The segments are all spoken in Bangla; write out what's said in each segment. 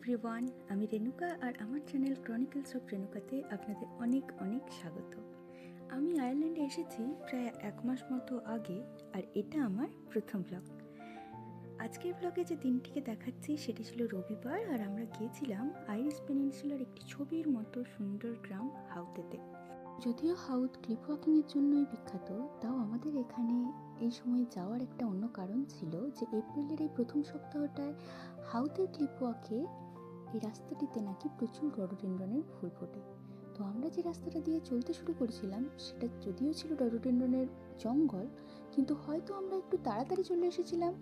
এভরিওয়ান আমি রেণুকা আর আমার চ্যানেল ক্রনিকলস অফ রেণুকাতে আপনাদের অনেক অনেক স্বাগত। আমি আয়ারল্যান্ডে এসেছি প্রায় এক মাস মতো আগে, আর এটা আমার প্রথম ব্লগ আজকের ব্লগে যে দিনটিকে দেখাচ্ছি, সেটি ছিল রবিবার, আর আমরা গিয়েছিলাম আইরিস পেনিনসুলার একটি ছবির মতো সুন্দর গ্রাম হাউতেতে। যদিও হাউথ ক্লিপ ওয়াকিংয়ের জন্যই বিখ্যাত, তাও আমাদের এখানে এই সময় যাওয়ার একটা অন্য কারণ ছিল যে এপ্রিলের এই প্রথম সপ্তাহটায় হাউতের ক্লিপ ওয়াকে এই রাস্তাটিতে নাকি প্রচুর রডোডেন্ড্রনের ফুল ফোটে। তো আমরা যে রাস্তাটা দিয়ে চলতে শুরু করেছিলাম, সেটা যদিও ছিল রডোডেন্ড্রনের জঙ্গল, কিন্তু হয়তো আমরা একটু তাড়াতাড়ি চলে এসেছিলাম,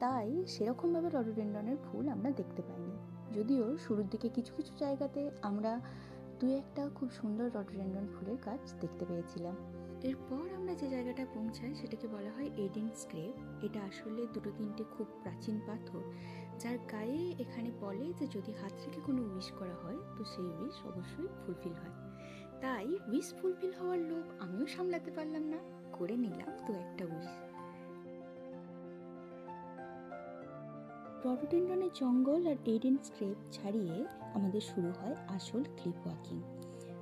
তাই সেরকমভাবে রডোডেন্ড্রনের ফুল আমরা দেখতে পাইনি। যদিও শুরুর দিকে কিছু কিছু জায়গাতে আমরা দু একটা খুব সুন্দর রডোডেন্ড্রন ফুলের গাছ দেখতে পেয়েছিলাম। এরপর আমরা যে জায়গাটা পৌঁছাই সেটাকে বলা হয় এডিন স্ক্রেপ। এটা আসলে দুটো তিনটে খুব প্রাচীন পাথর, যার গায়ে এখানে বলে যে যদি হাত থেকে কোনো উইশ করা হয়, তো সেই উইশ অবশ্যই ফুলফিল হয়। তাই উইশ ফুলফিল হওয়ার লোভ আমিও সামলাতে পারলাম না, করে নিলাম তো একটা উইশ। রডোডেন্ড্রনের জঙ্গল আর এডেন স্ক্রেপ ছাড়িয়ে আমাদের শুরু হয় আসল ক্লিপ ওয়াকিং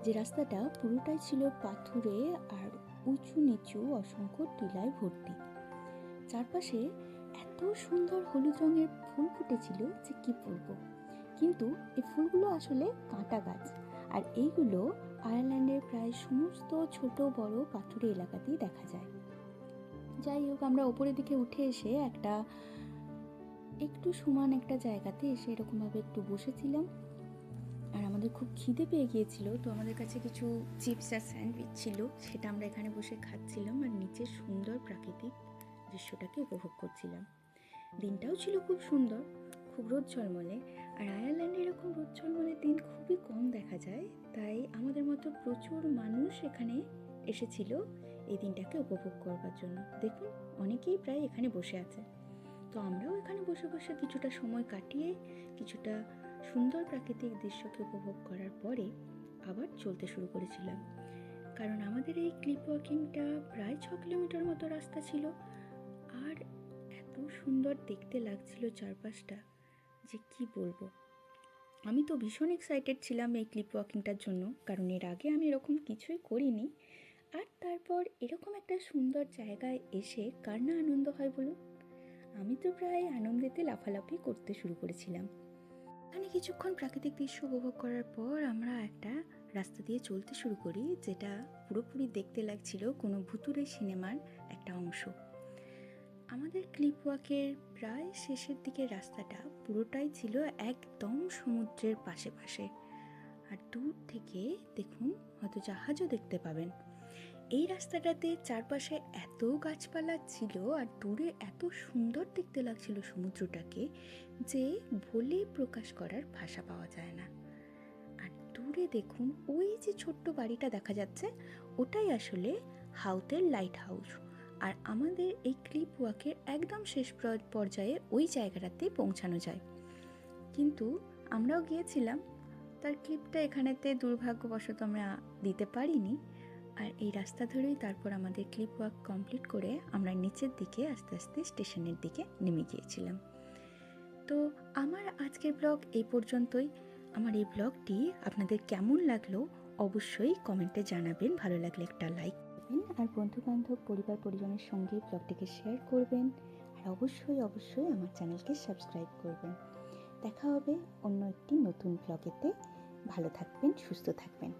যে রাস্তাটা পুরোটাই ছিল পাথুরে আর উঁচু নিচু অসংখ্য টিলায় ভর্তি। চারপাশে এত সুন্দর হলুদ রঙের ফুল ফুটেছিল যে কি বলব। কিন্তু এই ফুলগুলো আসলে কাঁটা গাছ, আর এইগুলো আয়ারল্যান্ডের প্রায় সমস্ত ছোট বড় পাথুরে এলাকাতেই দেখা যায়। যাই হোক, আমরা ওপরের দিকে উঠে এসে একটা, একটু সমান একটা জায়গাতে এসে এরকমভাবে একটু বসেছিলাম। আর আমাদের খুব খিদে পেয়ে গিয়েছিল, তো আমাদের কাছে কিছু চিপস আর স্যান্ডউইচ ছিল, সেটা আমরা এখানে বসে খাচ্ছিলাম আর নিচের সুন্দর প্রাকৃতিক দৃশ্যটাকে উপভোগ করছিলাম। দিনটাও ছিল খুব সুন্দর, খুব রোদ ঝলমলে, আর আয়ারল্যান্ডে এরকম রোদ ঝলমলে দিন খুবই কম দেখা যায়, তাই আমাদের মতো প্রচুর মানুষ এখানে এসেছিল এই দিনটাকে উপভোগ করবার জন্য। দেখুন, অনেকেই প্রায় এখানে বসে আছে। তো আমরাও এখানে বসে বসে কিছুটা সময় কাটিয়ে, কিছুটা সুন্দর প্রাকৃতিক দৃশ্যকে উপভোগ করার পরে আবার চলতে শুরু করেছিলাম। কারণ আমাদের এই ক্লিপ ওয়াকিংটা প্রায় ছ কিলোমিটার মতো রাস্তা ছিল। আর এত সুন্দর দেখতে লাগছিল চারপাশটা যে কি বলব? আমি তো ভীষণ এক্সাইটেড ছিলাম এই ক্লিপ ওয়াকিংটার জন্য। কারণ এর আগে আমি এরকম কিছুই করিনি। আর তারপর এরকম একটা সুন্দর জায়গায় এসে কার না আনন্দ হয় বলুন? আমি তো প্রায় আনন্দেতে লাফালাফি করতে শুরু করেছিলাম। এখানে কিছুক্ষণ প্রাকৃতিক দৃশ্য উপভোগ করার পর আমরা একটা রাস্তা দিয়ে চলতে শুরু করি, যেটা পুরোপুরি দেখতে লাগছিল কোনো ভুতুরে সিনেমার একটা অংশ। আমাদের ক্লিপ ওয়াকের প্রায় শেষের দিকের রাস্তাটা পুরোটাই ছিল একদম সমুদ্রের পাশে পাশে আর দূর থেকে দেখুন, হয়তো জাহাজও দেখতে পাবেন। এই রাস্তাটাতে চারপাশে এত গাছপালা ছিল আর দূরে এত সুন্দর দেখতে লাগছিল সমুদ্রটাকে যে বলে প্রকাশ করার ভাষা পাওয়া যায় না। আর দূরে দেখুন ওই যে ছোট্ট বাড়িটা দেখা যাচ্ছে, ওটাই আসলে হাউতের লাইট হাউস আর আমাদের এই ক্লিপ ওয়াকের একদম শেষ পর্যায়ে ওই জায়গাটাতে পৌঁছানো যায়। কিন্তু আমরাও গিয়েছিলাম, তার ক্লিপটা এখানেতে দুর্ভাগ্যবশত আমরা দিতে পারিনি। আর এই রাস্তা ধরেই তারপর আমাদের ক্লিপ ওয়াক কমপ্লিট করে আমরা নিচের দিকে আস্তে আস্তে স্টেশনের দিকে নেমে গিয়েছিলাম। তো আমার আজকের ব্লগ এই পর্যন্তই। আমার এই ব্লগটি আপনাদের কেমন লাগল অবশ্যই কমেন্টে জানাবেন। ভালো লাগলে একটা লাইক করবেন আর বন্ধু বান্ধব পরিবার, পরিজনের সঙ্গে ব্লগটিকে শেয়ার করবেন। আর অবশ্যই অবশ্যই আমার চ্যানেলকে সাবস্ক্রাইব করবেন। দেখা হবে অন্য একটি নতুন ব্লগেতে ভালো থাকবেন, সুস্থ থাকবেন।